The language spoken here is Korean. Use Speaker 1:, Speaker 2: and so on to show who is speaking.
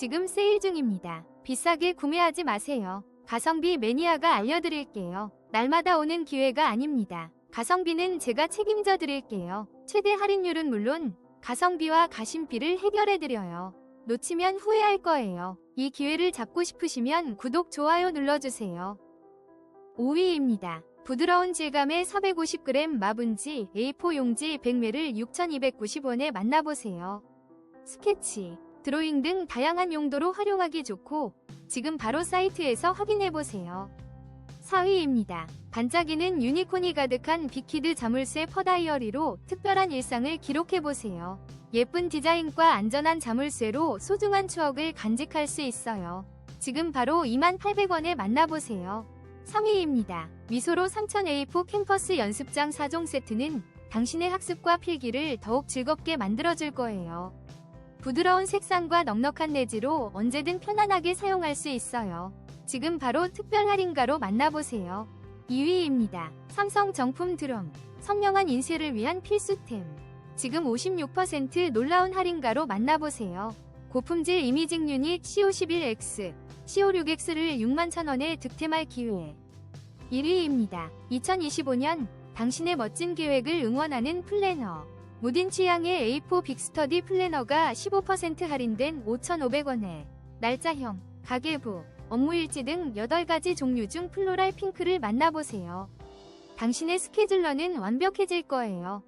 Speaker 1: 지금 세일 중입니다. 비싸게 구매하지 마세요. 가성비 매니아가 알려드릴게요. 날마다 오는 기회가 아닙니다. 가성비는 제가 책임져 드릴게요. 최대 할인율은 물론 가성비와 가심비를 해결해 드려요. 놓치면 후회할 거예요. 이 기회를 잡고 싶으시면 구독, 좋아요 눌러주세요. 5위입니다. 부드러운 질감의 450g 마분지 A4 용지 100매를 6,290원에 만나보세요. 스케치, 드로잉 등 다양한 용도로 활용하기 좋고 지금 바로 사이트에서 확인해보세요. 4위입니다. 반짝이는 유니콘이 가득한 빅키드 자물쇠 퍼다이어리로 특별한 일상을 기록해보세요. 예쁜 디자인과 안전한 자물쇠로 소중한 추억을 간직할 수 있어요. 지금 바로 2800원에 만나보세요. 3위입니다. 미소로 3000A4 캠퍼스 연습장 4종 세트는 당신의 학습과 필기를 더욱 즐겁게 만들어줄 거예요. 부드러운 색상과 넉넉한 내지로 언제든 편안하게 사용할 수 있어요. 지금 바로 특별 할인가로 만나보세요. 2위입니다. 삼성 정품 드럼. 선명한 인쇄를 위한 필수템. 지금 56% 놀라운 할인가로 만나보세요. 고품질 이미징 유닛 CO11X, CO6X를 6만 천원에 득템할 기회. 1위입니다. 2025년 당신의 멋진 계획을 응원하는 플래너. 무딘 취향의 A4 빅스터디 플래너가 15% 할인된 5,500원에 날짜형, 가계부, 업무일지 등 8가지 종류 중 플로랄 핑크를 만나보세요. 당신의 스케줄러는 완벽해질 거예요.